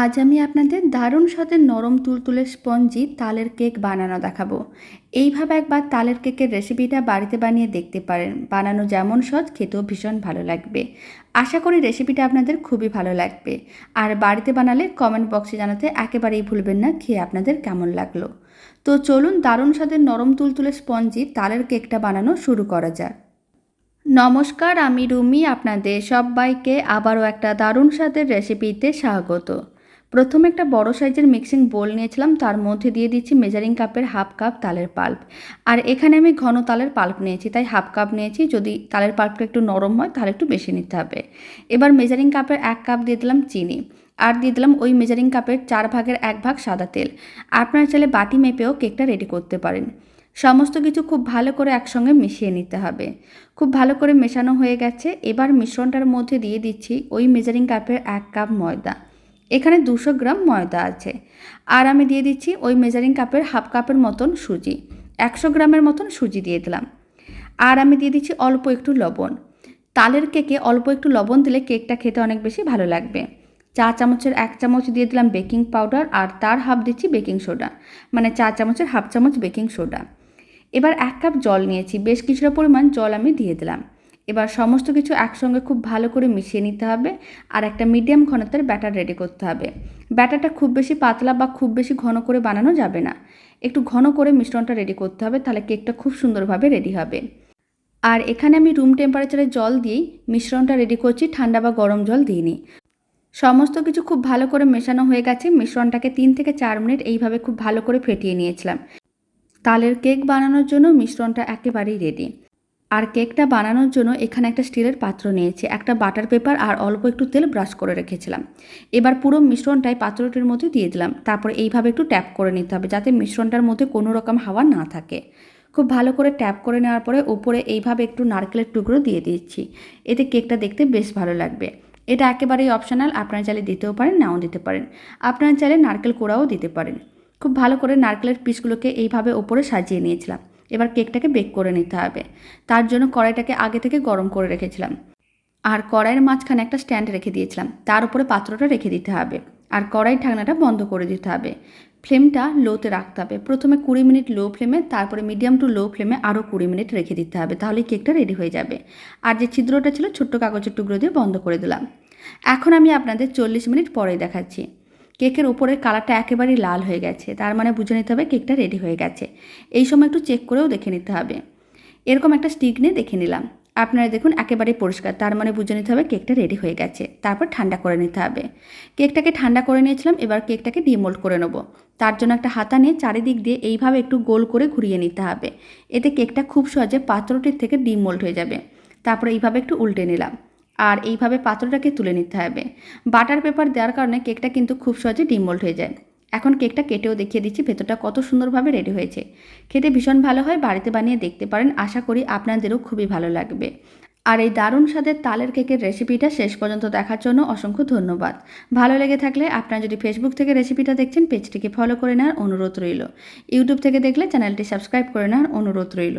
আজ আমি আপনাদের দারুণ স্বাদের নরম তুলতুলে স্পঞ্জি তালের কেক বানানো দেখাবো। এইভাবে একবার তালের কেকের রেসিপিটা বাড়িতে বানিয়ে দেখতে পারেন। বানানো যেমন সহজ, খেতেও ভীষণ ভালো লাগবে। আশা করি রেসিপিটা আপনাদের খুবই ভালো লাগবে। আর বাড়িতে বানালে কমেন্ট বক্সে জানাতে একেবারেই ভুলবেন না খেয়ে আপনাদের কেমন লাগল। তো চলুন দারুণ স্বাদের নরম তুলতুলে স্পঞ্জি তালের কেকটা বানানো শুরু করা যাক। নমস্কার, আমি রুমি, আপনাদের সবাইকে আবারও একটা দারুণ স্বাদের রেসিপিতে স্বাগত। প্রথমে একটা বড় সাইজের মিক্সিং বোল নিয়েছিলাম, তার মধ্যে দিয়ে দিচ্ছি মেজারিং কাপের হাফ কাপ তালের পাল্প আর এখানে আমি ঘন তালের পাল্প নিয়েছি, তাই হাফ কাপ নিয়েছি, যদি তালের পাল্পটা একটু নরম হয় তাহলে একটু বেশি নিতে হবে। এবার মেজারিং কাপের এক কাপ দিয়ে দিলাম চিনি, আর দিয়ে দিলাম ওই মেজারিং কাপের চার ভাগের এক ভাগ সাদা তেল। আপনারা চাইলে বাটি মেপেও কেকটা রেডি করতে পারেন। সমস্ত কিছু খুব ভালো করে একসঙ্গে মিশিয়ে নিতে হবে। খুব ভালো করে মেশানো হয়ে গেছে, এবার মিশ্রণটার মধ্যে দিয়ে দিচ্ছি ওই মেজারিং কাপের এক কাপ ময়দা। এখানে দুশো গ্রাম ময়দা আছে। আর আমি দিয়ে দিচ্ছি ওই মেজারিং কাপের হাফ কাপের মতন সুজি। একশো গ্রামের মতন সুজি দিয়ে দিলাম। আর আমি দিয়ে দিচ্ছি অল্প একটু লবণ। তালের কেকে অল্প একটু লবণ দিলে কেকটা খেতে অনেক বেশি ভালো লাগবে। চা চামচের এক চামচ দিয়ে দিলাম বেকিং পাউডার আর তার হাফ দিচ্ছি বেকিং সোডা। মানে চা চামচের হাফ চামচ বেকিং সোডা। এবার এক কাপ জল নিয়েছি। বেশ কিছুটা পরিমাণ জল আমি দিয়ে দিলাম। এবার সমস্ত কিছু একসঙ্গে খুব ভালো করে মিশিয়ে নিতে হবে আর একটা মিডিয়াম ঘনত্বের ব্যাটার রেডি করতে হবে। ব্যাটারটা খুব বেশি পাতলা বা খুব বেশি ঘন করে বানানো যাবে না। একটু ঘন করে মিশ্রণটা রেডি করতে হবে, তাহলে কেকটা খুব সুন্দরভাবে রেডি হবে। আর এখানে আমি রুম টেম্পারেচারে জল দিয়েই মিশ্রণটা রেডি করছি, ঠান্ডা বা গরম জল দিইনি। সমস্ত কিছু খুব ভালো করে মেশানো হয়ে গেছে, মিশ্রণটাকে তিন থেকে চার মিনিট এইভাবে খুব ভালো করে ফেটিয়ে নিয়েছিলাম। তালের কেক বানানোর জন্য মিশ্রণটা একেবারেই রেডি। আর কেকটা বানানোর জন্য এখানে একটা স্টিলের পাত্র নিয়েছি, একটা বাটার পেপার আর অল্প একটু তেল ব্রাশ করে রেখেছিলাম। এবার পুরো মিশ্রণটাই পাত্রটির মধ্যে দিয়ে দিলাম, তারপর এইভাবে একটু ট্যাপ করে নিতে হবে যাতে মিশ্রণটার মধ্যে কোনো রকম হাওয়া না থাকে। খুব ভালো করে ট্যাপ করে নেওয়ার পরে উপরে এইভাবে একটু নারকেলের টুকরো দিয়ে দিচ্ছি, এতে কেকটা দেখতে বেশ ভালো লাগবে। এটা একেবারেই অপশনাল, আপনারা চাইলে দিতেও পারেন, নাও দিতে পারেন। আপনারা চাইলে নারকেল কোড়াও দিতে পারেন। খুব ভালো করে নারকেলের পিসগুলোকে এইভাবে ওপরে সাজিয়ে নিয়েছিলাম। এবার কেকটাকে বেক করে নিতে হবে। তার জন্য কড়াইটাকে আগে থেকে গরম করে রেখেছিলাম। আর কড়াইয়ের মাঝখানে একটা স্ট্যান্ড রেখে দিয়েছিলাম। তার উপরে পাত্রটা রেখে দিতে হবে। আর কড়াই ঢাকনাটা বন্ধ করে দিতে হবে। ফ্লেমটা লোতে রাখতে হবে। প্রথমে কুড়ি মিনিট লো ফ্লেমে, তারপরে মিডিয়াম টু লো ফ্লেমে আরও কুড়ি মিনিট রেখে দিতে হবে। তাহলে কেকটা রেডি হয়ে যাবে। আর যে ছিদ্রটা ছিল, ছোট্ট কাগজের টুকরো দিয়ে বন্ধ করে দিলাম। এখন আমি আপনাদের চল্লিশ মিনিট পরে দেখাচ্ছি। কেকের ওপরের কালারটা একেবারেই লাল হয়ে গেছে। তার মানে বুঝে নিতে হবে কেকটা রেডি হয়ে গেছে। এই সময় একটু চেক করেও দেখে নিতে হবে। এরকম একটা স্টিক নিয়ে দেখে নিলাম। আপনারা দেখুন একেবারেই পরিষ্কার। তার মানে বুঝে নিতে হবে কেকটা রেডি হয়ে গেছে। তারপর ঠান্ডা করে নিতে হবে। কেকটাকে ঠান্ডা করে নিয়েছিলাম, এবার কেকটাকে ডিমোল্ড করে নেব। তার জন্য একটা হাতা নিয়ে চারিদিক দিয়ে এইভাবে একটু গোল করে ঘুরিয়ে নিতে হবে। এতে কেকটা খুব সহজে পাত্রটির থেকে ডিমোল্ড হয়ে যাবে। তারপরে এইভাবে একটু উল্টে নিলাম। আর এইভাবে পাত্রটাকে তুলে নিতে হবে। বাটার পেপার দেওয়ার কারণে কেকটা কিন্তু খুব সহজে ডিমোল্ড হয়ে যায়। এখন কেকটা কেটেও দেখিয়ে দিচ্ছি, ভেতরটা কত সুন্দরভাবে রেডি হয়েছে। খেতে ভীষণ ভালো হয়, বাড়িতে বানিয়ে দেখতে পারেন। আশা করি আপনাদেরও খুবই ভালো লাগবে। আর এই দারুণ স্বাদের তালের কেকের রেসিপিটা শেষ পর্যন্ত দেখার জন্য অসংখ্য ধন্যবাদ। ভালো লেগে থাকলে আপনারা যদি ফেসবুক থেকে রেসিপিটা দেখছেন, পেজটিকে ফলো করে নেওয়ার অনুরোধ রইল। ইউটিউব থেকে দেখলে চ্যানেলটি সাবস্ক্রাইব করে নেওয়ার অনুরোধ রইল।